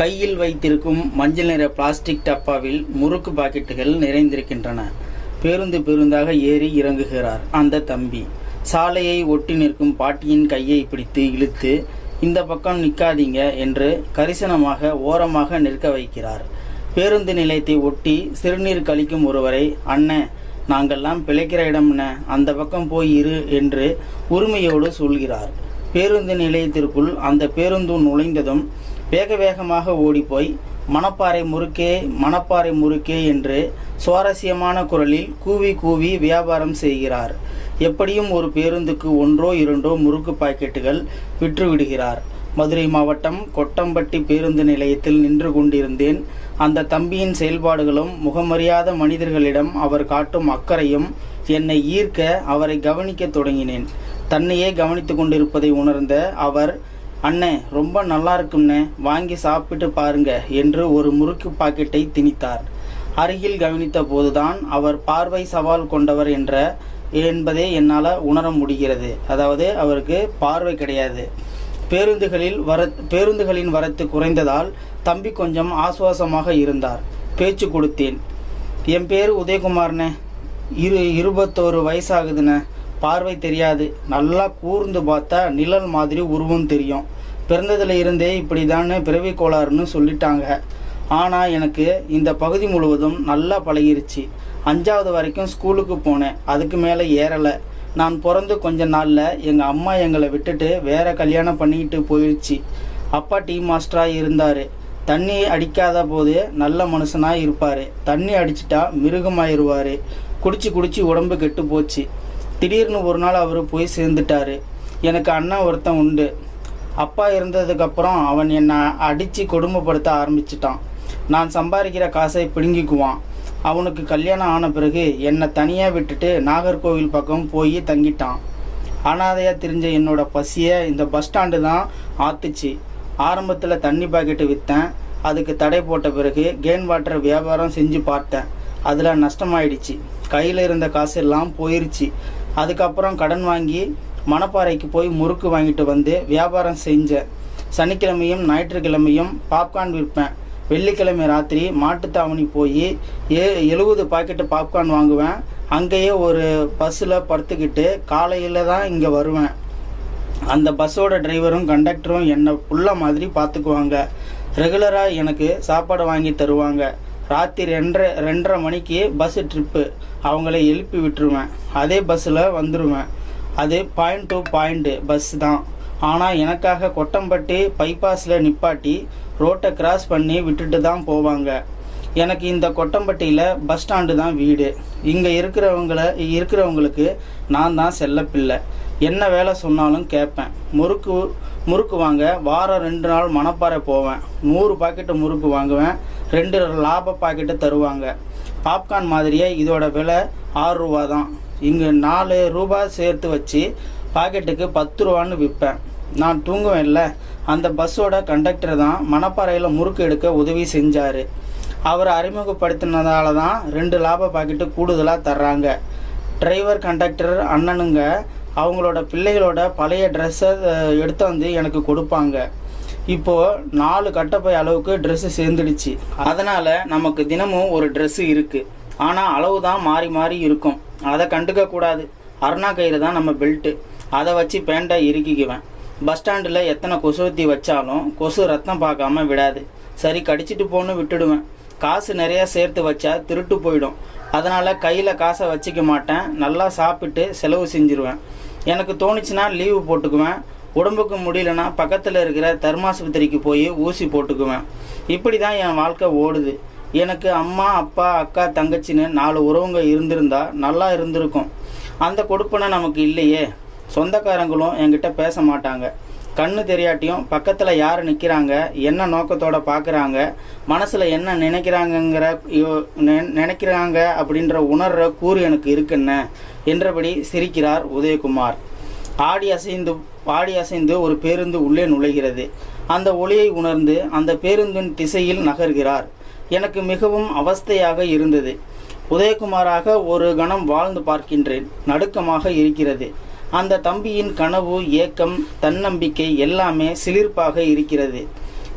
கையில் வைத்திருக்கும் மஞ்சள் நிற பிளாஸ்டிக் டப்பாவில் முறுக்கு பாக்கெட்டுகள் நிறைந்திருக்கின்றன. பேருந்து பேருந்தாக ஏறி இறங்குகிறார் அந்த தம்பி. சாலையை ஒட்டி நிற்கும் பாட்டியின் கையை பிடித்து இழுத்து இந்த பக்கம் நிற்காதீங்க என்று கரிசனமாக ஓரமாக நிற்க வைக்கிறார். பேருந்து நிலையத்தை ஒட்டி சிறுநீர் கழிக்கும் ஒருவரை அண்ணன் நாங்கெல்லாம் பிழைக்கிற இடம்னே அந்த பக்கம் போய் இரு என்று உரிமையோடு சொல்கிறார். பேருந்து நிலையத்திற்குள் அந்த பேருந்து நுழைந்ததும் வேக வேகமாக ஓடிப்போய் மணப்பாறை முறுக்கே மணப்பாறை முறுக்கே என்று சுவாரஸ்யமான குரலில் கூவி கூவி வியாபாரம் செய்கிறார். எப்படியும் ஒரு பேருந்துக்கு ஒன்றோ இரண்டோ முறுக்கு பாக்கெட்டுகள் விற்றுவிடுகிறார் மதுரை மாவட்டம் கொட்டம்பட்டி பேருந்து நிலையத்தில் நின்று கொண்டிருந்தேன். அந்த தம்பியின் செயல்பாடுகளும் முகமறியாத மனிதர்களிடம் அவர் காட்டும் அக்கறையும் என்னை ஈர்க்க அவரை கவனிக்க தொடங்கினேன். தன்னையே கவனித்து கொண்டிருப்பதை உணர்ந்த அவர் அண்ணே ரொம்ப நல்லா இருக்கும்னே வாங்கி சாப்பிட்டு பாருங்க என்று ஒரு முறுக்கு பாக்கெட்டை திணித்தார். அருகில் கவனித்த போதுதான் அவர் பார்வை சவால் கொண்டவர் என்ற என்பதை என்னால் உணர முடிகிறது. அதாவது அவருக்கு பார்வை கிடையாது. பேருந்துகளில் வர பேருந்துகளின் வரத்து குறைந்ததால் தம்பி கொஞ்சம் ஆசுவாசமாக இருந்தார். பேச்சு கொடுத்தேன். என் பேர் உதயகுமார்ண்ணே. இரு இருபத்தோரு வயசாகுதுண்ணே. பார்வை தெரியாது. நல்லா கூர்ந்து பார்த்தா நிழல் மாதிரி உருவம் தெரியும். பிறந்ததுல இருந்தே இப்படிதான்னு பிறவி கோளாறுன்னு சொல்லிட்டாங்க. ஆனால் எனக்கு இந்த பகுதி முழுவதும் நல்லா பழகிருச்சு. அஞ்சாவது வரைக்கும் ஸ்கூலுக்கு போனேன். அதுக்கு மேலே ஏறலை. நான் பிறந்து கொஞ்ச நாளில் எங்கள் அம்மா எங்களை விட்டுட்டு வேற கல்யாணம் பண்ணிக்கிட்டு போயிடுச்சு அப்பா டீ மாஸ்டராக இருந்தார். தண்ணி அடிக்காத போது நல்ல மனுஷனாக இருப்பார். தண்ணி அடிச்சிட்டா மிருகமாயிருவார். குடிச்சு குடிச்சு உடம்பு கெட்டு போச்சு. திடீர்னு ஒரு நாள் அவர் போய் சேர்ந்துட்டாரு. எனக்கு அண்ணா ஒருத்தன் உண்டு. அப்பா இருந்ததுக்கப்புறம் அவன் என்னை அடித்து கொடுமைப்படுத்த ஆரம்பிச்சிட்டான். நான் சம்பாதிக்கிற காசை பிடுங்கிக்குவான். அவனுக்கு கல்யாணம் ஆன பிறகு என்னை தனியாக விட்டுட்டு நாகர்கோவில் பக்கம் போய் தங்கிட்டான். அனாதையாக தெரிஞ்ச என்னோட பசியை இந்த பஸ் ஸ்டாண்டு தான் ஆத்துச்சு. ஆரம்பத்தில் தண்ணி பாக்கெட்டு விற்றேன் அதுக்கு தடை போட்ட பிறகு கேன் வாட்டர் வியாபாரம் செஞ்சு பார்த்தேன். அதில் நஷ்டமாயிடுச்சு. கையில் இருந்த காசு எல்லாம் போயிருச்சு. அதுக்கப்புறம் கடன் வாங்கி மணப்பாறைக்கு போய் முறுக்கு வாங்கிட்டு வந்து வியாபாரம் செஞ்சேன் சனிக்கிழமையும் ஞாயிற்றுக்கிழமையும் பாப்கார்ன் விற்பேன். வெள்ளிக்கிழமை ராத்திரி மாட்டுத்தாவணி போய் ஏ எழுபது பாக்கெட்டு பாப்கார்ன் வாங்குவேன். அங்கேயே ஒரு பஸ்ஸில் படுத்துக்கிட்டு காலையில் தான் இங்கே வருவேன். அந்த பஸ்ஸோட டிரைவரும் கண்டக்டரும் என்னை புள்ள மாதிரி பார்த்துக்குவாங்க ரெகுலராக எனக்கு சாப்பாடு வாங்கி தருவாங்க. ராத்திரி ரெண்டரை ரெண்டரை மணிக்கு பஸ்ஸு ட்ரிப்பு அவங்கள எழுப்பி விட்டுருவேன். அதே பஸ்ஸில் வந்துடுவேன் அது பாயிண்ட் டு பாயிண்ட்டு பஸ் தான். ஆனால் எனக்காக கொட்டம்பட்டி பைபாஸில் நிப்பாட்டி ரோட்டை கிராஸ் பண்ணி விட்டுட்டு தான் போவாங்க. எனக்கு இந்த கொட்டம்பட்டியில் பஸ் ஸ்டாண்டு தான் வீடு. இங்கே இருக்கிறவங்கள இருக்கிறவங்களுக்கு நான் தான் செல்லப்பில்லை. என்ன வேலை சொன்னாலும் கேட்பேன். முறுக்கு முறுக்கு வாங்க வாரம் ரெண்டு நாள் மணப்பாறை போவேன். நூறு பாக்கெட்டு முறுக்கு வாங்குவேன். ரெண்டு லாப பாக்கெட்டு தருவாங்க. பாப்கார்ன் மாதிரியே இதோட விலை ஆறு ரூபா தான். இங்கே நாலு ரூபா சேர்த்து வச்சு பாக்கெட்டுக்கு பத்து ரூபான்னு விற்பேன். நான் தூங்குவேன்ல. அந்த பஸ்ஸோட கண்டக்டர் தான் மணப்பாறையில் முறுக்கு எடுக்க உதவி செஞ்சார். அவரை அறிமுகப்படுத்தினதால தான் ரெண்டு லாப பாக்கெட்டு கூடுதலாக தர்றாங்க. டிரைவர் கண்டக்டர் அண்ணனுங்க அவங்களோட பிள்ளைகளோட பழைய ட்ரெஸ்ஸை எடுத்து வந்து எனக்கு கொடுப்பாங்க. இப்போது நாலு கட்டப்பை அளவுக்கு ட்ரெஸ்ஸு சேர்ந்துடுச்சு. அதனால் நமக்கு தினமும் ஒரு ட்ரெஸ்ஸு இருக்குது ஆனால் அளவு தான் மாறி மாறி இருக்கும். அதை கண்டுக்க கூடாது. அருணா கயிறு தான் நம்ம பெல்ட்டு அதை வச்சு பேண்டை இறுக்கிக்குவேன். பஸ் ஸ்டாண்டில் எத்தனை கொசுவத்தி வச்சாலும் கொசு ரத்தம் பார்க்காம விடாது. சரி கடிச்சிட்டு போன்னு விட்டுடுவேன். காசு நிறையா சேர்த்து வச்சா திருட்டு போயிடும். அதனால் கையில் காசை வச்சுக்க மாட்டேன். நல்லா சாப்பிட்டு செலவு செஞ்சிருவேன். எனக்கு தோணுச்சுன்னா லீவு போட்டுக்குவேன். உடம்புக்கு முடியலன்னா பக்கத்தில் இருக்கிற தர்மாஸ்பத்திரிக்கு போய் ஊசி போட்டுக்குவேன். இப்படி தான் என் வாழ்க்கை ஓடுது. எனக்கு அம்மா அப்பா அக்கா தங்கச்சின்னு நாலு உறவுங்க இருந்திருந்தா நல்லா இருந்திருக்கும். அந்த கொடுப்பனை நமக்கு இல்லையே. சொந்தக்காரங்களும் என்கிட்ட பேச மாட்டாங்க. கண்ணு தெரியாட்டியும் பக்கத்தில் யார் நிற்கிறாங்க என்ன நோக்கத்தோட பார்க்குறாங்க மனசில் என்ன நினைக்கிறாங்கங்கிற யோ- நினைக்கிறாங்க அப்படின்ற உணர்ற கூறு எனக்கு இருக்குன்ன? என்றபடி சிரிக்கிறார் உதயகுமார். ஆடி அசைந்து ஆடி அசைந்து ஒரு பேருந்து உள்ளே நுழைகிறது. அந்த ஒளியை உணர்ந்து அந்த பேருந்தின் திசையில் நகர்கிறார். எனக்கு மிகவும் அவஸ்தையாக இருந்தது. உதயகுமாராக ஒரு கணம் வாழ்ந்து பார்க்கின்றேன். நடுக்கமாக இருக்கிறது. அந்த தம்பியின் கனவு ஏக்கம் தன்னம்பிக்கை எல்லாமே சிலிர்ப்பாக இருக்கிறது.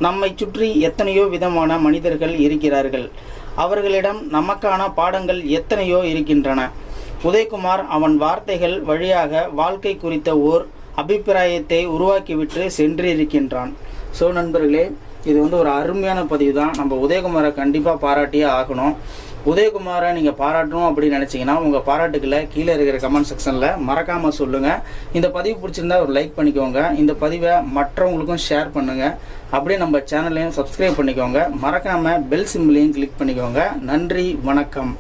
நம்மை சுற்றி எத்தனையோ விதமான மனிதர்கள் இருக்கிறார்கள். அவர்களிடம் நமக்கான பாடங்கள் எத்தனையோ இருக்கின்றன. உதயகுமார் அவன் வார்த்தைகள் வழியாக வாழ்க்கை குறித்த ஓர் அபிப்பிராயத்தை உருவாக்கிவிட்டு சென்றிருக்கின்றான். ஸோ நண்பர்களே இது வந்து ஒரு அருமையான பதிவு தான். நம்ம உதயகுமாரை கண்டிப்பாக பாராட்டியே ஆகணும். உதயகுமாரை நீங்கள் பாராட்டணும் அப்படின்னு நினச்சிங்கன்னா உங்கள் பாராட்டுக்களை கீழே இருக்கிற கமெண்ட் செக்ஷனில் மறக்காமல் சொல்லுங்கள் இந்த பதிவு பிடிச்சிருந்தா ஒரு லைக் பண்ணிக்கோங்க. இந்த பதிவை மற்றவங்களுக்கும் ஷேர் பண்ணுங்கள் அப்படியே நம்ம சேனலையும் சப்ஸ்கிரைப் பண்ணிக்கோங்க. மறக்காமல் பெல் சிம்பிளையும் கிளிக் பண்ணிக்கோங்க. நன்றி வணக்கம்.